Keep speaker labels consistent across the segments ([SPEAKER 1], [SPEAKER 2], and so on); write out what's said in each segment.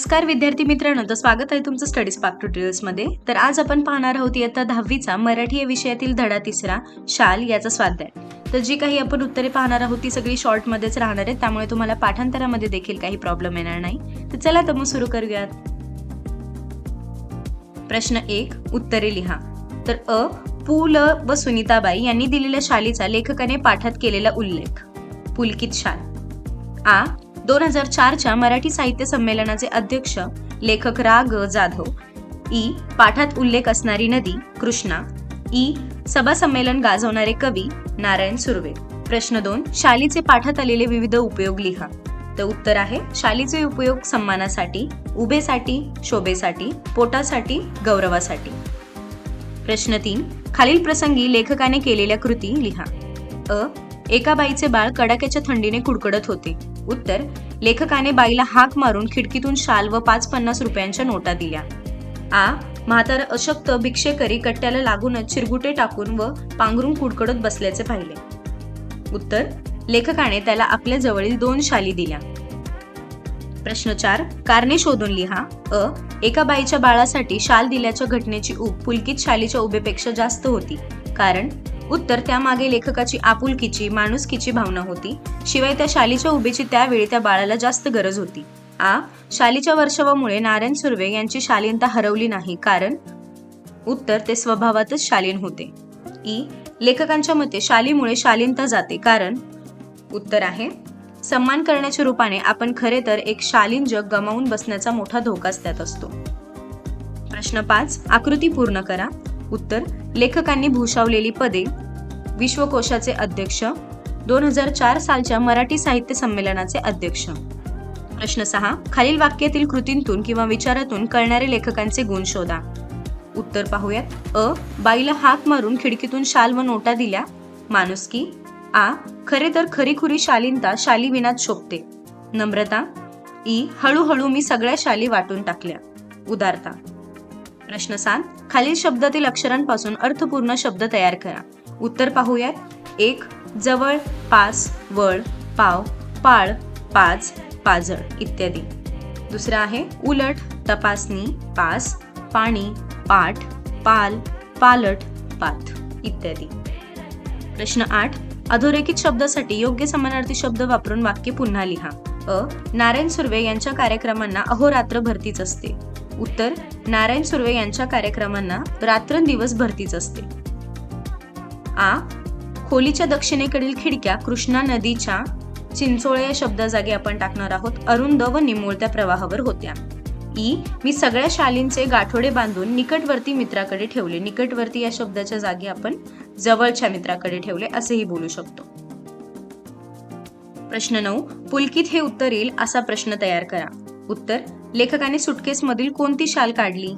[SPEAKER 1] नमस्कार विद्यार्थी मित्रांनो. तर स्वागत आहे तुमचं स्टडी स्पार्क ट्युटोरियल्समध्ये तर आज आपण पाहणार आहोत इयत्ता दहावीचा मराठी या विषयातील धडा तिसरा शाल याचा स्वाध्याय. तर जी काही आपण उत्तरे पाहणार आहोत ती सगळी शॉर्टमध्येच राहणार आहेत. त्यामुळे तुम्हाला पाठांतरामध्ये देखील काही प्रॉब्लेम येणार नाही. तर चला तर मग सुरू करूयात. प्रश्न एक उत्तरे लिहा. तर अ पु ल व सुनीताबाई यांनी दिलेल्या शालीचा लेखकाने पाठात केलेला उल्लेख. पुलकित शाल. आ दोन हजार चारच्या मराठी साहित्य संमेलनाचे अध्यक्ष लेखक रा ग जाधव. ई. पाठात उल्लेख असणारी नदी कृष्णा. ई. सभा संमेलन गाजवणारे कवी नारायण सुर्वे. प्रश्न दोन शालीचे पाठात आलेले विविध उपयोग लिहा. तर उत्तर आहे शालीचे उपयोग सन्मानासाठी उभेसाठी शोभेसाठी पोटासाठी गौरवासाठी. प्रश्न तीन खालील प्रसंगी लेखकाने केलेल्या कृती लिहा. अ. एका बाईचे बाळ कडाक्याच्या थंडीने कुडकडत होते. उत्तर लेखकाने बाईला हाक मारून खिडकीतून शाल व पाच पन्नास रुपयांच्या नोटा दिल्या. आ म्हातारा अशक्त भिक्षेकरी कट्ट्याला लागूनच चिरगुटे टाकून व पांघरून कुडकडत बसल्याचे पाहिले. उत्तर लेखकाने त्याला आपल्या जवळील दोन शाली दिल्या. प्रश्न चार कारणे शोधून लिहा. अ एका बाईच्या बाळासाठी शाल दिल्याच्या घटनेची ऊब पुलकित शालीच्या उभेपेक्षा जास्त होती. कारण उत्तर त्यामागे लेखकाची आपुलकीची माणुसकीची भावना होती. शिवाय त्या शालीच्या उभेची त्यावेळी त्या बाळाला जास्त गरज होती. आ शालीच्या वर्षवामुळे नारायण सुर्वे यांची शालीनता हरवली नाही कारण उत्तर ते स्वभावातच शालीन होते. ई लेखकांच्या मते शालीमुळे शालीनता जाते कारण उत्तर आहे सन्मान करण्याच्या रूपाने आपण खरे तर एक शालीन जग गमावून बसण्याचा मोठा धोकाच त्यात असतो. प्रश्न पाच आकृती पूर्ण करा. उत्तर लेखकांनी भूषावलेली पदे विश्वकोशाचे अध्यक्ष दोन हजार चार सालच्या मराठी साहित्य संमेलनाचे अध्यक्ष. प्रश्न सहा खालील वाक्यातील कृतींतून किंवा विचारातून कळणारे लेखकांचे गुण शोधा. उत्तर पाहूयात. अ बाईला हाक मारून खिडकीतून शाल व नोटा दिल्या. माणुसकी आ खरे तर खरीखुरी शालीनता शाली विनात शोभते. नम्रता. ई हळूहळू मी सगळ्या शाली वाटून टाकल्या. उदारता. प्रश्न सात. खालील शब्दातील अक्षरांपासून अर्थपूर्ण शब्द तयार करा. उत्तर पाहूयात. एक जवळ पास वळ पाव पाळ पाच पाजळ इत्यादी. दुसरं आहे उलट तपासणी पास पाणी पाठ पाल पालट पाथ इत्यादी. प्रश्न आठ. अधोरेखित शब्दासाठी योग्य समानार्थी शब्द वापरून वाक्य पुन्हा लिहा. अ. नारायण सुर्वे यांच्या कार्यक्रमांना अहोरात्र भरतीच असते. उत्तर नारायण सुर्वे यांच्या कार्यक्रमांना रात्रंदिवस भरतीच असते. आ खोलीच्या दक्षिणेकडील खिडक्या कृष्णा नदीच्या चिंचोळे या शब्दाजागी आपण टाकणार आहोत. अरुंद व निमोळत्या प्रवाहावर होत्या. ई मी सगळ्या शालींचे गाठोडे बांधून निकटवर्ती मित्राकडे ठेवले. निकटवर्ती या शब्दाच्या जागी आपण जवळच्या मित्राकडे ठेवले असेही बोलू शकतो. प्रश्न नऊ पुलकित हे उत्तर येईल असा प्रश्न तयार करा. उत्तर लेखकाने सुटकेसमधील कोणती शाल काढली?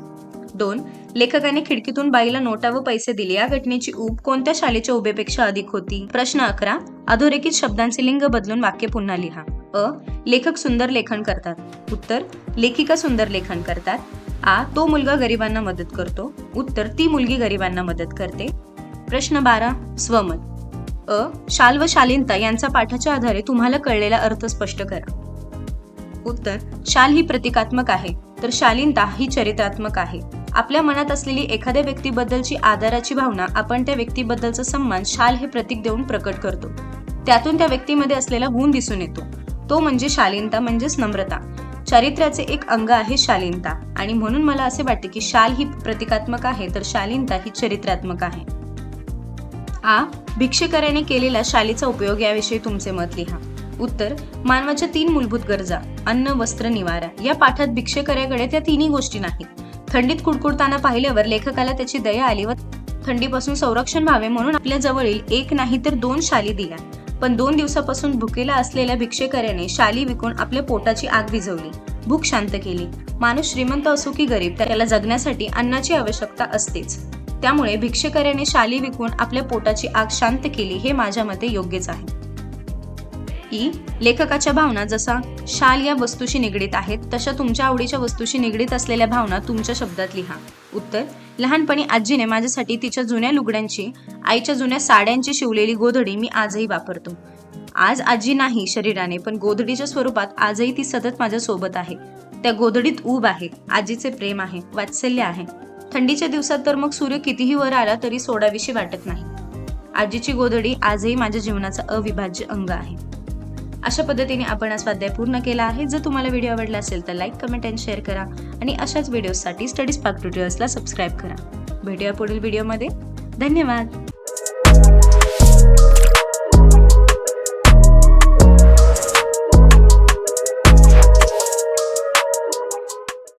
[SPEAKER 1] दोन लेखकाने खिडकीतून बाईला नोटा व पैसे दिले. या घटनेची ऊब कोणत्या शालेच्या उभेपेक्षा अधिक होती? प्रश्न अकरा अधोरेखित शब्दांचे लिंग बदलून वाक्य पुन्हा लिहा. अ लेखक सुंदर लेखन करतात. उत्तर लेखिका सुंदर लेखन करतात. आ तो मुलगा गरिबांना मदत करतो. उत्तर ती मुलगी गरिबांना मदत करते. प्रश्न बारा स्वमत. अ शाल व शालीनता यांचा पाठाच्या आधारे तुम्हाला कळलेला अर्थ स्पष्ट करा. उत्तर शाल ही प्रतिकात्मक आहे तर शालीनता ही चरित्रात्मक आहे. आपल्या मनात असलेली एखाद्या व्यक्तीबद्दलची आदराची भावना आपण त्या व्यक्तीबद्दलचा सन्मान शाल हे प्रतीक देऊन प्रकट करतो. त्यातून त्या व्यक्तीमध्ये असलेला गुण दिसून येतो. तो म्हणजे शालीनता म्हणजेच नम्रता. चारित्र्याचे एक अंग आहे शालीनता आणि म्हणून मला असे वाटते की शाल ही प्रतिकात्मक आहे तर शालीनता ही चरित्रात्मक आहे. आ भिक्षेकऱ्याने केलेला शालीचा उपयोग याविषयी तुमचे मत लिहा. उत्तर मानवाच्या तीन मूलभूत गरजा अन्न वस्त्र निवारा. या पाठात भिक्षेकऱ्याकडे त्या तिन्ही गोष्टी नाहीत. थंडीत कुडकुडताना पाहिल्यावर लेखकाला त्याची दया आली व थंडीपासून संरक्षण व्हावे म्हणून आपल्या जवळील एक नाही तर दोन शाली दिल्या. पण दोन दिवसापासून भुकेला असलेल्या भिक्षेकऱ्याने शाली विकून आपल्या पोटाची आग विझवली. भूक शांत केली. माणूस श्रीमंत असो की गरीब त्याला जगण्यासाठी अन्नाची आवश्यकता असतेच. त्यामुळे भिक्षेकऱ्याने शाली विकून आपल्या पोटाची आग शांत केली हे माझ्या मते योग्यच आहे. की लेखकाच्या भावना जसा शाल या वस्तूशी निगडीत आहेत तशा तुमच्या आवडीच्या वस्तूशी निगडीत असलेल्या भावना तुमच्या शब्दात लिहा. उत्तर लहानपणी आजीने माझ्यासाठी तिच्या जुन्या लुगड्यांची आईच्या जुन्या साड्यांची शिवलेली गोधडी मी आजही वापरतो. आज आजी नाही शरीराने पण गोधडीच्या स्वरूपात आजही ती सतत माझ्या सोबत आहे. त्या गोधडीत ऊब आहे आजीचे प्रेम आहे वात्सल्य आहे. थंडीच्या दिवसात तर मग सूर्य कितीही वर आला तरी सोडाविषयी वाटत नाही. आजीची गोधडी आजही माझ्या जीवनाचा अविभाज्य अंग आहे. अशा पद्धतीने आपण हा स्वाध्याय पूर्ण केला आहे. जर तुम्हाला व्हिडिओ आवडला असेल तर लाईक कमेंट अँड शेअर करा. आणि अशाच व्हिडिओसाठी स्टडीज पार्क ट्युटोरियल्सला सबस्क्राईब करा. भेटूया पुढील व्हिडिओमध्ये धन्यवाद.